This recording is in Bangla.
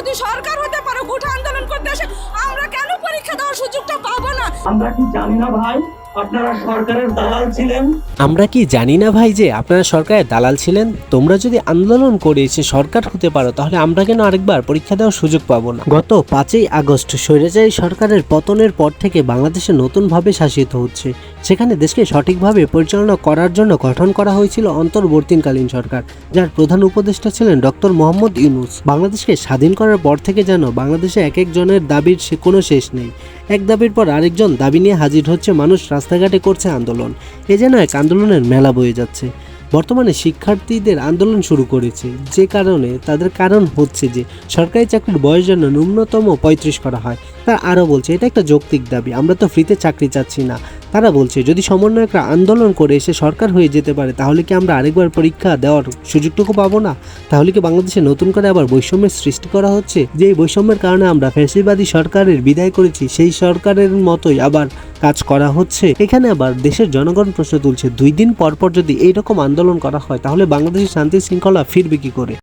যদি সরকার হতে পারো উঠে আন্দোলন করতে আসে, আমরা কেন পরীক্ষা দেওয়ার সুযোগটা পাবো না? আমরা কি জানি না ভাই? আপনারা সরকারের দালাল ছিলেন? আমরা কি জানি না ভাই যে আপনারা সরকারের দালাল ছিলেন? তোমরা যদি আন্দোলন করে এসে সরকার হতে পারো, তাহলে আমরা কেন আরেকবার পরীক্ষা দেওয়ার সুযোগ পাবো না? গত পাঁচই আগস্ট স্বৈরাচারী সরকারের পতনের পর থেকে বাংলাদেশে নতুনভাবে শাসিত হচ্ছে। সেখানে দেশকে সঠিকভাবে পরিচালনা করার জন্য গঠন করা হয়েছিল অন্তর্বর্তীকালীন সরকার, যার প্রধান উপদেষ্টা ছিলেন ডক্টর মোহাম্মদ ইউনুস। বাংলাদেশকে স্বাধীন করার পর থেকে যেন বাংলাদেশে এক একজনের দাবির কোনো শেষ নেই। এক দাবির পর আরেকজন দাবি নিয়ে হাজির হচ্ছে মানুষ রাস্তাঘাটে করছে আন্দোলন। এ যেন এক আন্দোলনের মেলা বয়ে যাচ্ছে। বর্তমানে শিক্ষার্থীদের আন্দোলন শুরু করেছে। যে কারণে তাদের কারণ হচ্ছে যে, সরকারি চাকরির বয়স যেন ন্যূনতম পঁয়ত্রিশ করা হয়। তারা আরও বলছে, এটা একটা যৌক্তিক দাবি, আমরা তো ফ্রিতে চাকরি চাচ্ছি না। তারা বলছে, যদি সমন্বয়করা আন্দোলন করে এসে সরকার হয়ে যেতে পারে, তাহলে কি আমরা আরেকবার পরীক্ষা দেওয়ার সুযোগটুকু পাবো না? তাহলে কি বাংলাদেশে নতুন করে আবার বৈষম্যের সৃষ্টি করা হচ্ছে? যে বৈষম্যের কারণে আমরা ফ্যাসিবাদী সরকারের বিদায় করেছি, সেই সরকারের মতোই আবার কাজ করা হচ্ছে। এখানে আবার দেশের জনগণ প্রশ্ন তুলছে, দুই দিন পর পর যদি এইরকম আন্দোলন করা হয়, তাহলে বাংলাদেশের শান্তি শৃঙ্খলা ফিরবে কি করে?